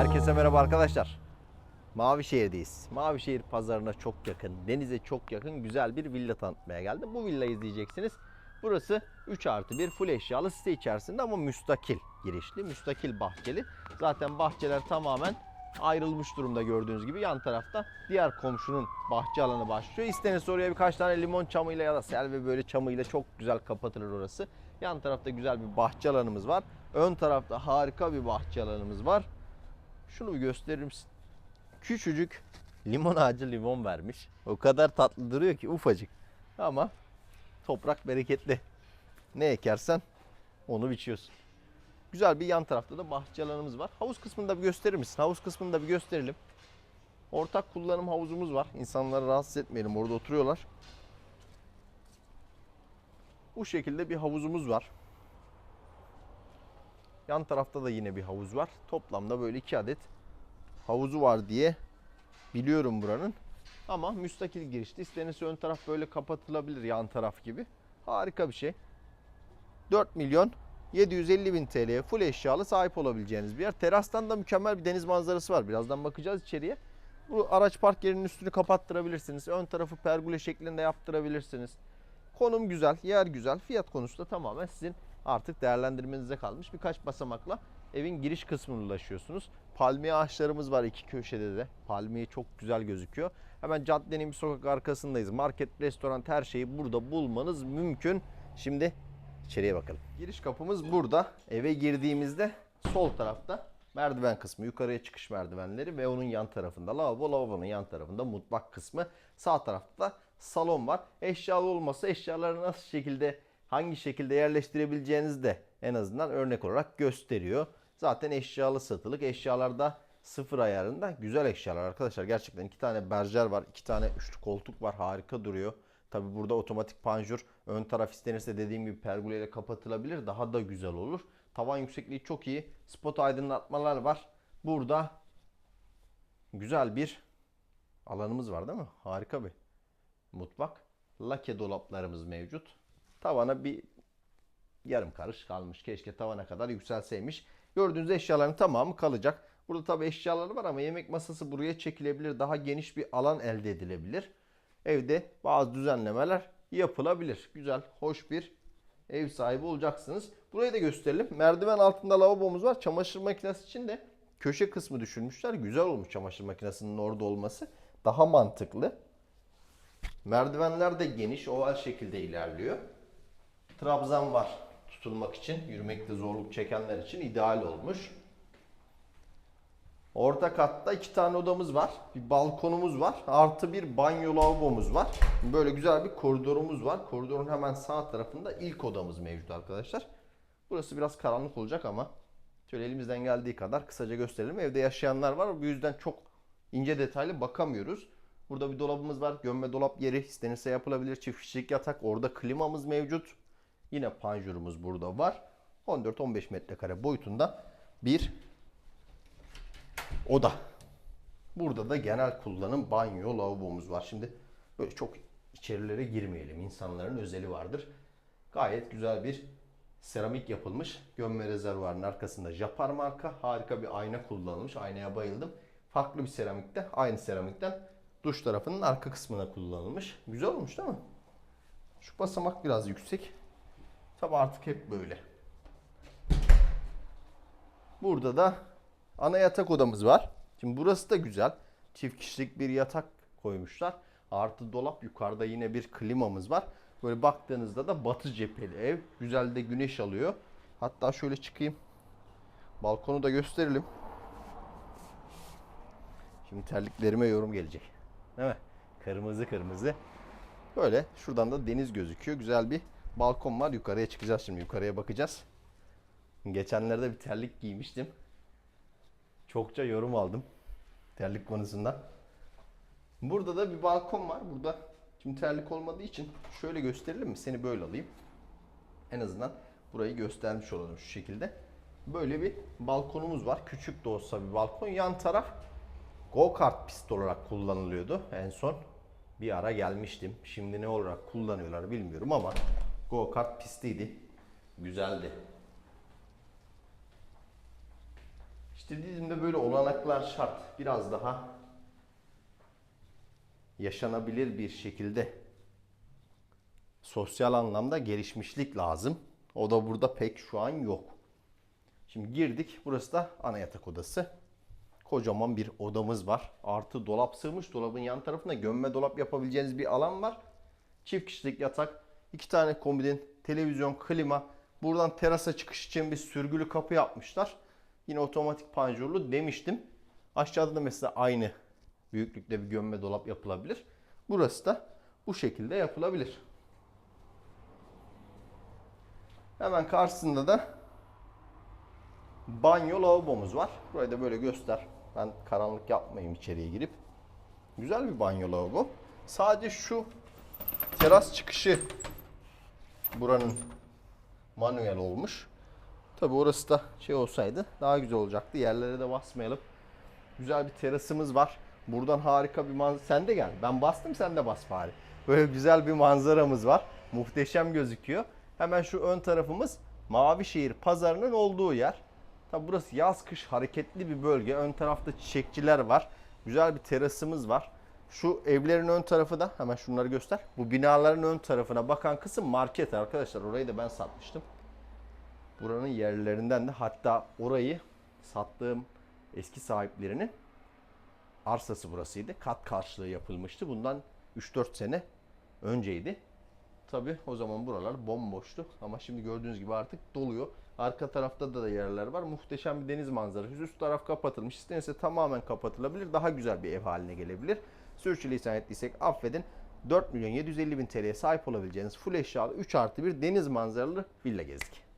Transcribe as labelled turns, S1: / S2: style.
S1: Herkese merhaba arkadaşlar. Mavişehir'deyiz. Mavişehir pazarına çok yakın, denize çok yakın güzel bir villa tanıtmaya geldim. Bu villayı izleyeceksiniz. Burası 3 artı 1 full eşyalı site içerisinde ama müstakil girişli, müstakil bahçeli. Zaten bahçeler tamamen ayrılmış durumda gördüğünüz gibi. Yan tarafta diğer komşunun bahçe alanı başlıyor. İstenirse oraya birkaç tane limon çamıyla ya da selvi böyle çamıyla çok güzel kapatılır orası. Yan tarafta güzel bir bahçe alanımız var. Ön tarafta harika bir bahçe alanımız var. Şunu bir gösterir misin? Küçücük limon ağacı limon vermiş. O kadar tatlı duruyor ki ufacık. Ama toprak bereketli. Ne ekersen onu biçiyorsun. Güzel bir yan tarafta da bahçe alanımız var. Havuz kısmını da bir gösterir misin? Havuz kısmını da bir gösterelim. Ortak kullanım havuzumuz var. İnsanları rahatsız etmeyelim. Orada oturuyorlar. Bu şekilde bir havuzumuz var. Yan tarafta da yine bir havuz var. Toplamda böyle iki adet havuzu var diye biliyorum buranın. Ama müstakil girişli. İstenirse ön taraf böyle kapatılabilir yan taraf gibi. Harika bir şey. 4 milyon 750 bin TL'ye full eşyalı sahip olabileceğiniz bir yer. Terastan da mükemmel bir deniz manzarası var. Birazdan bakacağız içeriye. Bu araç park yerinin üstünü kapattırabilirsiniz. Ön tarafı pergole şeklinde yaptırabilirsiniz. Konum güzel, yer güzel. Fiyat konusu da tamamen sizin artık değerlendirmenize kalmış. Birkaç basamakla evin giriş kısmına ulaşıyorsunuz. Palmiye ağaçlarımız var iki köşede de. Palmiye çok güzel gözüküyor. Hemen caddenin bir sokak arkasındayız. Market, restoran her şeyi burada bulmanız mümkün. Şimdi içeriye bakalım. Giriş kapımız burada. Eve girdiğimizde sol tarafta merdiven kısmı, yukarıya çıkış merdivenleri ve onun yan tarafında lavabo, lavabonun yan tarafında mutfak kısmı. Sağ tarafta da salon var. Eşyalı olmasa eşyaları nasıl şekilde, hangi şekilde yerleştirebileceğinizi de en azından örnek olarak gösteriyor. Zaten eşyalı satılık. Eşyalarda sıfır ayarında güzel eşyalar arkadaşlar. Gerçekten iki tane berjer var, iki tane üçlü koltuk var. Harika duruyor. Tabi burada otomatik panjur ön taraf istenirse dediğim gibi pergoleyle kapatılabilir. Daha da güzel olur. Tavan yüksekliği çok iyi. Spot aydınlatmalar var. Burada güzel bir alanımız var değil mi? Harika bir mutfak. Lake dolaplarımız mevcut. Tavana bir yarım karış kalmış. Keşke tavana kadar yükselseymiş. Gördüğünüz eşyaların tamamı kalacak. Burada tabi eşyaları var ama yemek masası buraya çekilebilir. Daha geniş bir alan elde edilebilir. Evde bazı düzenlemeler yapılabilir. Güzel, hoş bir ev sahibi olacaksınız. Burayı da gösterelim. Merdiven altında lavabomuz var. Çamaşır makinesi için de köşe kısmı düşünmüşler. Güzel olmuş çamaşır makinesinin orada olması. Daha mantıklı. Merdivenler de geniş, oval şekilde ilerliyor. Trabzan var tutulmak için, yürümekte zorluk çekenler için ideal olmuş. Orta katta iki tane odamız var. Bir balkonumuz var. Artı bir banyo lavabomuz var. Böyle güzel bir koridorumuz var. Koridorun hemen sağ tarafında ilk odamız mevcut arkadaşlar. Burası biraz karanlık olacak ama şöyle elimizden geldiği kadar kısaca gösterelim. Evde yaşayanlar var. Bu yüzden çok ince detaylı bakamıyoruz. Burada bir dolabımız var. Gömme dolap yeri istenirse yapılabilir. Çift kişilik yatak. Orada klimamız mevcut. Yine panjurumuz burada var. 14-15 metrekare boyutunda bir oda. Burada da genel kullanım banyo lavabomuz var. Şimdi böyle çok içerilere girmeyelim. İnsanların özeli vardır. Gayet güzel bir seramik yapılmış. Gömme rezervuarının arkasında Japar marka. Harika bir ayna kullanılmış. Aynaya bayıldım. Farklı bir seramikte. Aynı seramikten duş tarafının arka kısmına kullanılmış. Güzel olmuş değil mi? Şu basamak biraz yüksek. Tabi artık hep böyle. Burada da ana yatak odamız var. Şimdi burası da güzel. Çift kişilik bir yatak koymuşlar. Artı dolap yukarıda yine bir klimamız var. Böyle baktığınızda da batı cepheli ev. Güzel de güneş alıyor. Hatta şöyle çıkayım. Balkonu da gösterelim. Şimdi terliklerime yorum gelecek. Değil mi? Kırmızı kırmızı. Böyle şuradan da deniz gözüküyor. Güzel bir balkon var. Yukarıya çıkacağız şimdi. Yukarıya bakacağız. Geçenlerde bir terlik giymiştim. Çokça yorum aldım. Terlik konusunda. Burada da bir balkon var. Burada şimdi terlik olmadığı için şöyle gösterelim mi? Seni böyle alayım. En azından burayı göstermiş olalım şu şekilde. Böyle bir balkonumuz var. Küçük de olsa bir balkon. Yan taraf go kart pisti olarak kullanılıyordu en son. Bir ara gelmiştim. Şimdi ne olarak kullanıyorlar bilmiyorum ama go kart pistiydi. Güzeldi. İşte Didim'de böyle olanaklar şart. Biraz daha yaşanabilir bir şekilde sosyal anlamda gelişmişlik lazım. O da burada pek şu an yok. Şimdi girdik. Burası da ana yatak odası. Kocaman bir odamız var. Artı dolap sığmış. Dolabın yan tarafında gömme dolap yapabileceğiniz bir alan var. Çift kişilik yatak. İki tane komodin, televizyon, klima. Buradan terasa çıkış için bir sürgülü kapı yapmışlar. Yine otomatik panjurlu demiştim. Aşağıda da mesela aynı büyüklükte bir gömme dolap yapılabilir. Burası da bu şekilde yapılabilir. Hemen karşısında da banyo lavabomuz var. Burayı da böyle göster. Ben karanlık yapmayayım içeriye girip. Güzel bir banyo lavabo. Sadece şu teras çıkışı buranın manuel olmuş. Tabi orası da şey olsaydı daha güzel olacaktı. Yerlere de basmayalım. Güzel bir terasımız var. Buradan harika bir manzara. Sen de gel. Ben bastım sen de bas bari. Böyle güzel bir manzaramız var. Muhteşem gözüküyor. Hemen şu ön tarafımız Mavişehir pazarının olduğu yer. Tabi burası yaz kış hareketli bir bölge. Ön tarafta çiçekçiler var. Güzel bir terasımız var. Şu evlerin ön tarafı da hemen şunları göster. Bu binaların ön tarafına bakan kısım market arkadaşlar. Orayı da ben satmıştım. Buranın yerlerinden de hatta orayı sattığım eski sahiplerinin arsası burasıydı. Kat karşılığı yapılmıştı. Bundan 3-4 sene önceydi. Tabi o zaman buralar bomboştu ama şimdi gördüğünüz gibi artık doluyor. Arka tarafta da, da yerler var. Muhteşem bir deniz manzarası. Üst taraf kapatılmış. İstenirse tamamen kapatılabilir. Daha güzel bir ev haline gelebilir. Sürçülisan ettiysek affedin. 4 milyon 750 bin TL'ye sahip olabileceğiniz full eşyalı 3 artı bir deniz manzaralı villa gezdik.